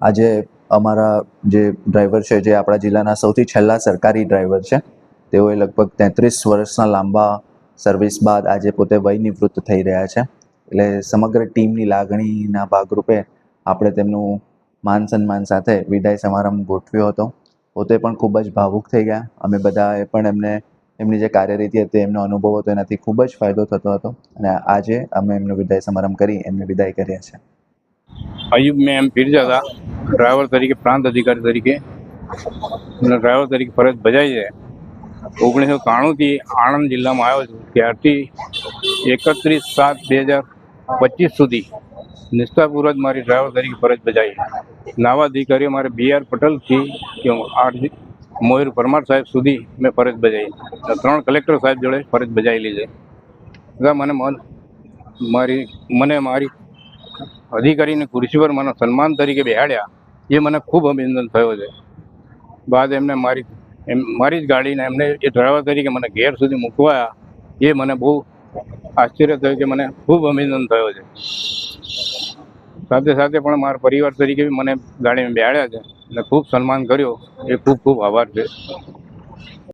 આજે અમારા જે ડ્રાઈવર છે, જે આપણા જિલ્લાના સૌથી છેલ્લા સરકારી ડ્રાઈવર છે, તેઓએ લગભગ તેત્રીસ વર્ષના લાંબા સર્વિસ બાદ આજે પોતે વય નિવૃત્ત થઈ રહ્યા છે. એટલે સમગ્ર ટીમની લાગણીના ભાગરૂપે આપણે તેમનું માન સન્માન સાથે વિદાય સમારંભ ગોઠવ્યો હતો. પોતે પણ ખૂબ જ ભાવુક થઈ ગયા. અમે બધાએ પણ એમને, એમની જે કાર્યરીતિ હતી, એમનો અનુભવ હતો, એનાથી ખૂબ જ ફાયદો થતો હતો. અને આજે અમે એમનો વિદાય સમારંભ કરી એમને વિદાય કર્યા છે. અયુબ મેં એમ ડ્રાઈવર તરીકે, પ્રાંત અધિકારી તરીકે ડ્રાઈવર તરીકે ફરજ બજાવી છે. ઓગણીસો ત્રાણુંથી આણંદ જિલ્લામાં આવ્યો છું. ત્યારથી એકત્રીસ સાત બે હજાર પચીસ સુધી નિષ્ઠાપૂર્વક મારી ડ્રાઈવર તરીકે ફરજ બજાવી નાવા અધિકારીઓ મારે બી આર પટેલથી આરજી મોહિર પરમાર સાહેબ સુધી મેં ફરજ બજાવી ત્રણ કલેક્ટર સાહેબ જોડે ફરજ બજાવેલી છે. મને મન મારી, મને મારી અધિકારીને ખુરશી પર મને સન્માન તરીકે બેહાડ્યા, એ મને ખૂબ અભિનંદન થયો છે. બાદ એમને મારી, એમ, મારી જ ગાડીને એમને એ ડ્રાઈવર તરીકે મને ઘેર સુધી મૂકવાયા, એ મને બહુ આશ્ચર્ય થયું કે મને ખૂબ અભિનંદન થયો છે. સાથે સાથે પણ મારા પરિવાર તરીકે મને ગાડીમાં બેહાડ્યા છે અને ખૂબ સન્માન કર્યો. એ ખૂબ ખૂબ આભાર છે.